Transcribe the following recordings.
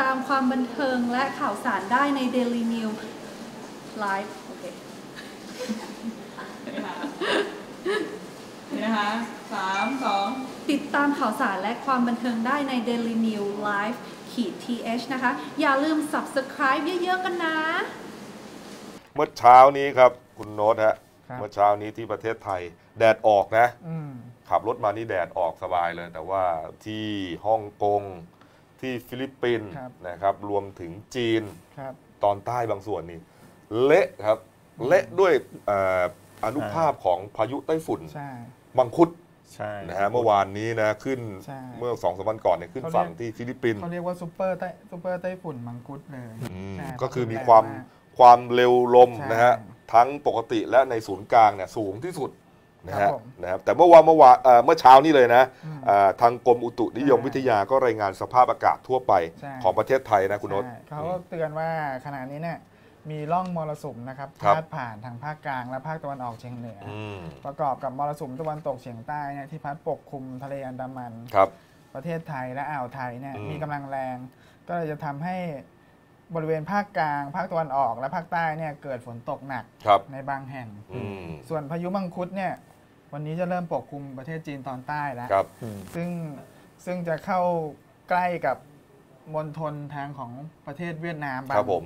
ตามความบันเทิงและข่าวสารได้ใน Daily News Live โอเคนี่นะคะนี่นะคะสามสองติดตามข่าวสารและความบันเทิงได้ใน Daily News Live ขีด th นะคะ อย่าลืม subscribe เยอะ ๆ กันนะ เมื่อเช้านี้ครับ คุณโน้ตฮะครับเมื่อเช้านี้ที่ประเทศไทย แดดออกนะอืมขับรถมานี่แดดออกสบายเลย แต่ว่าที่ฮ่องกง ที่ฟิลิปปินส์ครับ นะครับรวมถึงจีนครับ ตอนใต้บางส่วนนี่เละครับ เละด้วยเอ่ออนุภาพของพายุไต้ฝุ่นใช่ มังคุดใช่ นะฮะเมื่อวานนี้นะขึ้นใช่เมื่อสองสามวันก่อนเนี่ยขึ้นเขาเรียก ฝั่งที่ฟิลิปปินส์เขาเรียกว่าซูเปอร์ไต้ซูเปอร์ไต้ฝุ่นมังคุดเลยอืมใช่ก็คือมีแรงความกความเร็วลมใช่นะฮะทั้งปกติและในศูนย์กลางเนี่ยสูงที่สุด นะครัฮะบผมนะครับแต่เมื่อวานเมื่อวานเอ่อเมื่อเช้านี้เลยนะอืมอ่าทางกรมอุตุนิยมใช่วิทยาก็รายงานสภาพอากาศทั่วไปใช่ ของประเทศไทยนะคุณโนต ใช่เขาก็เตือนว่าขณะนี้เนี่ยมีร่องมรสุมนะครับครับพาดผ่านทางภาคกลางและภาคตะวันออกเฉียงเหนือออืมประกอบกับมรสุมตะวันตกเฉียงใต้เนี่ยที่พัดปกคลุมทะเลอันดามัน ครับ ประเทศไทยและอ่าวไทยเนี่ยอืม มีกำลังแรง ก็เลยจะทำให้บริเวณภาคกลาง ภาคตะวันออกและภาคใต้เนี่ยเกิดฝนตกหนักครับในบางแห่ง อืม ส่วนพายุมังคุดเนี่ย วันนี้จะเริ่มปกคลุมประเทศจีนตอนใต้แล้ว ครับอืมซึ่งซึ่งจะเข้าใกล้กับมณฑลทางของประเทศเวียดนามคบารับงผม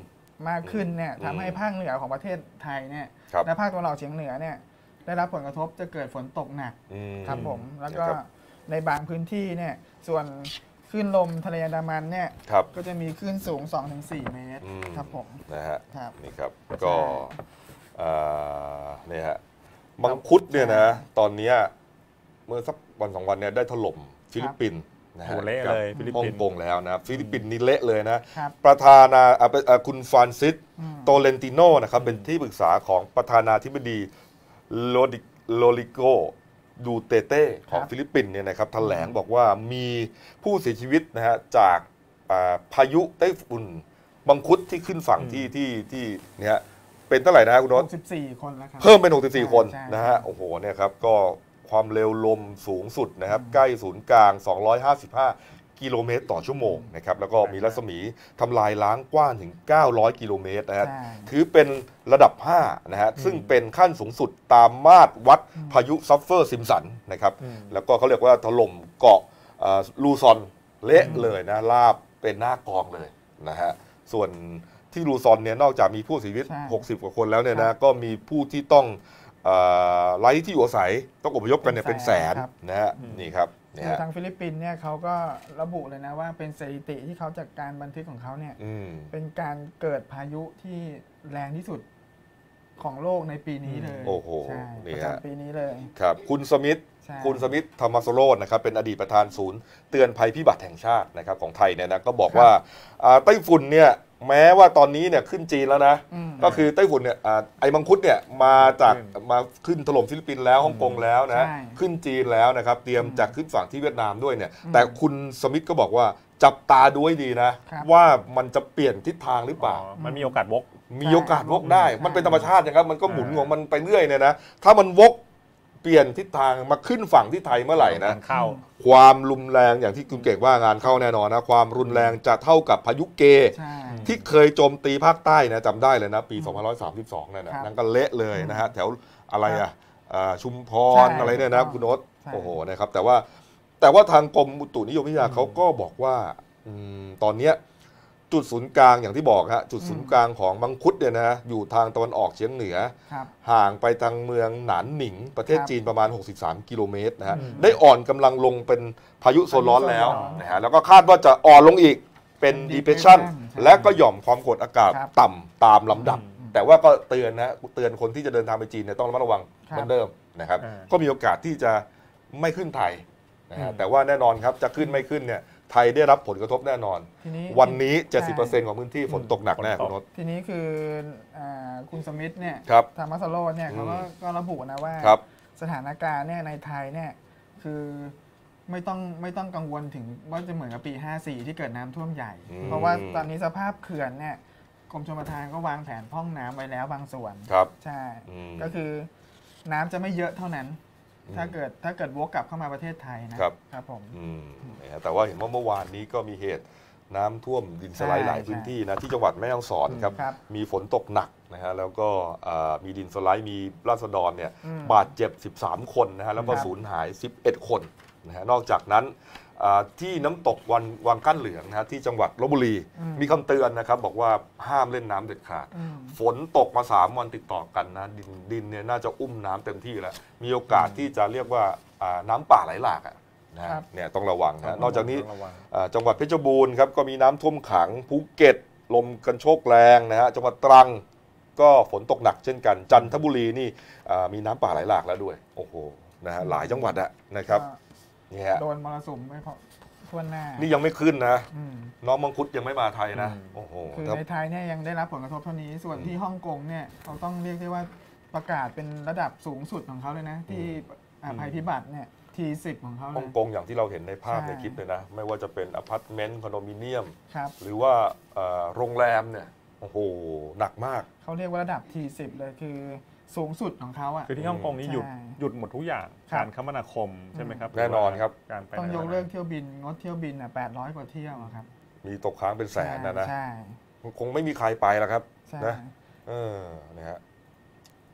มากขึ้นเนี่ยอืมทำให้ภาคเหนือของประเทศไทยเนี่ยครับ และภาคตะวันออกเฉียงเหนือเนี่ยได้รับผลกระทบจะเกิดฝนตกหนัก อืมครับผมแล้วก็นะครับในบางพื้นที่เนี่ยส่วนคลื่นลมทะเลอันดามันเนี่ยครับ ก็จะมีคลื่นสูง 2-4 เมตรอืม ครับผม นะฮะครับ นี่ครับก็เอ่อเนี่ยฮะ มังคุดเนี่ยนะ ตอนเนี้ยเมื่อสักวันสองวันเนี่ยได้ถล่มฟิลิปปินส์นะฮะโอ้เละกับเลยฟิลิปฮ่อปิงนส์กงแล้วนะฟิลิปปินส์นี่เละเลยนะครับประธานาอะเป็นอะคุณฟรานซิสอืมโตเลนติโนนะครับเป็นที่ปรึกษาของประธานาธิบดีโลดิโลลิโกดูเตเต้ของครับฟิลิปปินส์เนี่ยนะครับแถลงบอกว่ามีผู้เสียชีวิตนะฮะจากอ่าพายุไต้ฝุ่นมังคุดที่ขึ้นฝั่งที่ที่ที่เนี่ย เป็นเท่าไหร่นะคุณโนต64 คนแล้วครับ เพิ่มเป็น 64 คนใช่ นะฮะ โอ้โห เนี่ยครับ ก็ความเร็วลมสูงสุดนะครับ ใกล้ศูนย์กลาง 255 กิโลเมตรต่อชั่วโมงนะครับ แล้วก็มีรัศมีทำลายล้างกว้างถึง 900 กิโลเมตรนะฮะ ใช่ ถือเป็นระดับ 5 นะฮะ ซึ่งเป็นขั้นสูงสุดตามมาตรวัดพายุซัฟเฟอร์ซิมสันนะครับ อืม แล้วก็เขาเรียกว่าถล่มเกาะเอ่อลูซอนเละเลยนะ ลาบเป็นหน้ากองเลยนะฮะ ส่วน ที่ลูซอนเนี่ยนอกจากมีผู้เสียชีวิต ใช่60 กว่าคนแล้วเนี่ยครันะบก็มีผู้ที่ต้องเอ่อไร้ที่อยู่อาศัยต้องอพยพกันเนี่ยเป็เป็นนแสแสนนครับ นะฮะนี่ครับนี่คือฮะทางฟิลิปปินส์เนี่ยเขาก็ระบุเลยนะว่าเป็นสถิติที่เขาจากการบันทึกของเขาเนี่ย อืม เป็นการเกิดพายุที่แรงที่สุดของโลกในปีนี้เลยโอ้โหใช่นี่ประฮะ จำปีนี้เลย ครับคุณสมิธใช่ คุณสมิธธรรมสโรจน์นะครับเป็นอดีตประธานศูนย์ เตือนภัยพิบัติแห่งชาตินะครับของไทยเนี่ยนะก็บอกว่าอ่าไต้ฝุ่นเนี่ย แม้ว่าตอนนี้เนี่ยขึ้นจีนแล้วนะอืมก็คือไต้ฝุ่นเนี่ยอ่าไอ้มังคุดเนี่ยมาจากมาขึ้นถล่มฟิลิปปินส์แล้วฮ่องกงแล้วนะ ใช่ ขึ้นจีนแล้วนะครับ เตรียมอืมจะขึ้นฝั่งที่เวียดนามด้วยเนี่ยอืมแต่คุณสมิธก็บอกว่าจับตาดูให้ดีนะ ครับ ว่ามันจะเปลี่ยนทิศทางหรือเปอ๋อล่า มันมีโอกาสวก มีโอกาสวกได้ใช่มันเป็นธรรมชาตินะครับ มันก็หมุนอ่าของมันไปเรื่อยเนี่ยนะ ถ้ามันวกเปลี่ยนทิศทางมาขึ้นฝั่งที่ไทยเมื่อไหร่นะมันเข้า ความรุนแรงอย่างที่คุณเก่งว่างานเข้าแน่นอนนะ ความรุนแรงจะเท่ากับพายุเก ใช่ ที่เคยโจมตีภาคใต้นะจำได้เลยนะ ปี 2532 นั่นนะครับนั่นก็เละเลยนะฮะแถวอะไรอะอ่าชุมพรใช่อะไรเนี่ยนะถูกต้องคุณโน้ตใช่ โอ้โหนะครับ แต่ว่าแต่ว่าทางกรมอุตุนิยมวิทยาเขาก็บอกว่าอืมตอนเนี้ยจุดศูนย์กลางอย่างที่บอกฮะจุดศูนย์กลางของมังคุดเนี่ยนะอยู่ทางตะวันออกเฉียงเหนือ ครับ ห่างไปทางเมืองหนานหนิง ประเทศครับจีนประมาณ 63 กิโลเมตรนะฮะ อืมได้อ่อนกำลังลงเป็นพายุโซนร้อนแล้วพายุโซนร้อน นะฮะ แล้วก็คาดว่าจะอ่อนลงอีก เป็น depression depression ใช่และก็หย่อมความกดอากาศครับต่ำตามลำดับอืมแต่ว่าก็เตือนนะเตือนคนที่จะเดินทางไปจีนเนี่ยต้องระมัดระวังครับเหมือนเดิมนะครับ อ่าก็มีโอกาสที่จะไม่ขึ้นไทยนะฮะอืมแต่ว่าแน่นอนครับจะขึ้นไม่ขึ้นเนี่ยไทยได้รับผลกระทบแน่นอน ทีนี้ วันนี้ใช่70%ของพื้นที่ฝนตกหนักแน่ฝนตก คุณนศ ทีนี้คืออ่าคุณสมิธเนี่ยครับธรรมสโรจน์เนี่ยเขาก็อืมก็ระบุนะว่า ครับ สถานการณ์เนี่ยในไทยเนี่ยคือ ไม่ต้องไม่ต้องกังวลถึงว่าจะเหมือนกับปี 54 ที่เกิดน้ำท่วมใหญ่ อืม เพราะว่าตอนนี้สภาพเขื่อนเนี่ยกรมชลประทานก็วางแผนพร่องน้ำไว้แล้วบางส่วน ครับ ใช่ อืมก็คือน้ำจะไม่เยอะเท่านั้น อืมถ้าเกิดถ้าเกิดวกกลับเข้ามาประเทศไทยนะครับ ครับผม อืมนะฮะแต่ว่าเห็นว่าเมื่อวานนี้ก็มีเหตุน้ำท่วมดินสไลด์ใช่หลายพื้นที่นะที่จังหวัดแม่ฮ่องสอนครับ ครับมีฝนตกหนักนะฮะแล้วก็อ่ามีดินสไลด์มีราษฎรเนี่ยอืมบาดเจ็บ 13 คนนะฮะแล้วก็ครับ สูญหาย 11 คน นะฮะนอกจากนั้นอ่าที่น้ำตกวันวังกั้นเหลืองนะฮะที่จังหวัดลบบุรีอืมมีคำเตือนนะครับบอกว่าห้ามเล่นน้ำเด็ดขาดอืมฝนตกมา 3 วันติดต่อกันนะ ดินดินเนี่ยน่าจะอุ้มน้ำเต็มที่แล้ว มีโอกาสที่จะเรียกว่าอ่าน้ำป่าไหลหลากอะนะฮะครับเนี่ยต้องระวังนะนอกจากนี้ต้งระวังอ่าจังหวัดเพชรบูรณ์ครับก็มีน้ำท่วมขังภูเก็ตลมกันโชกแรงนะฮะจังหวัดตรังก็ฝนตกหนักเช่นกัน จันทบุรีนี่อ่ามีน้ำป่าไหลหลากแล้วด้วยโอ้โหนะฮะหลายจังหวัดอะนะครับ ก็นี่ฮะโดนมรสุมไม่พอทั่วหน้า นี่ยังไม่ขึ้นนะ อืม น้องมังคุดยังไม่มาไทยนะ อืม โอ้โหคือแต่ในไทยเนี่ยยังได้รับผลกระทบเท่านี้ ส่วนอืมที่ฮ่องกงเนี่ยเขาต้องเรียกได้ว่าประกาศเป็นระดับสูงสุดของเขาเลยนะ ที่อ่าอืมภัยพิบัติเนี่ยทีสิบของเขาเลฮ่องยกงอย่างที่เราเห็นในภาพใช่ ในคลิปเลยนะ ไม่ว่าจะเป็นอพาร์ตเมนต์คอนโดมิเนียม ครับหรือว่าเอ่อโรงแรมเนี่ย โอ้โห หนักมาก เขาเรียกว่าระดับทีสิบเลยคือ สูงสุดของเขาอะ คือที่ฮ่องกงนี้หยุดใช่หยุดหมดทุกอย่างครับ การคมนาคมใช่ไหมครับแน่นอนครับ การไปต้องไหนยกมาไหนเลิกเที่ยวบินงดเที่ยวบินอะแปดร้อยกว่าเที่ยวอะครับมีตกค้างเป็นแสนนะนะ ใช่คงไม่มีใครไปแล้วครับใช่นะ เออนะฮะ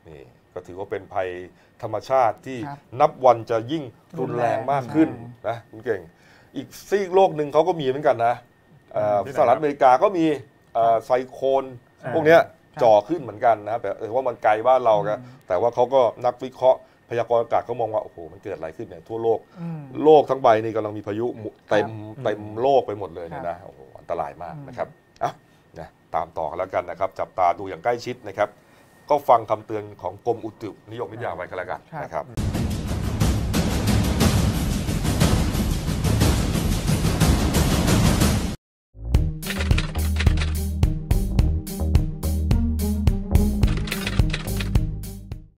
นี่ก็ถือว่าเป็นภัยธรรมชาติที่ครับ นับวันจะยิ่งรุนแรงมากขึ้นใช่นะคุณเก่ง อีกซีกโลกหนึ่งเขาก็มีเหมือนกันนะเอ่อที่ไหนสหรัฐอเมริกาก็มีเอ่อไซโคลนอ่าพวกเนี้ยครับ จ่อขึ้นเหมือนกันนะแต่แต่ว่ามันไกลบ้านเราครับอืมแต่ว่าเขาก็นักวิเคราะห์พยากรณ์อากาศเขามองว่าโอ้โหมันเกิดอะไรขึ้นเนี่ยทั่วโลกอืมโลกทั้งใบนี่กำลังมีพายุหมุเต็มครับเต็มโลกไปหมดเลยเนี่ยครับนะโอ้โหอันตรายมากอืมนะครับอะนะตามต่อกันแล้วกันนะครับ จับตาดูอย่างใกล้ชิดนะครับ ก็ฟังคำเตือนของกรมอุตุนิยมวิทยาไว้กันแล้วกันนะครับ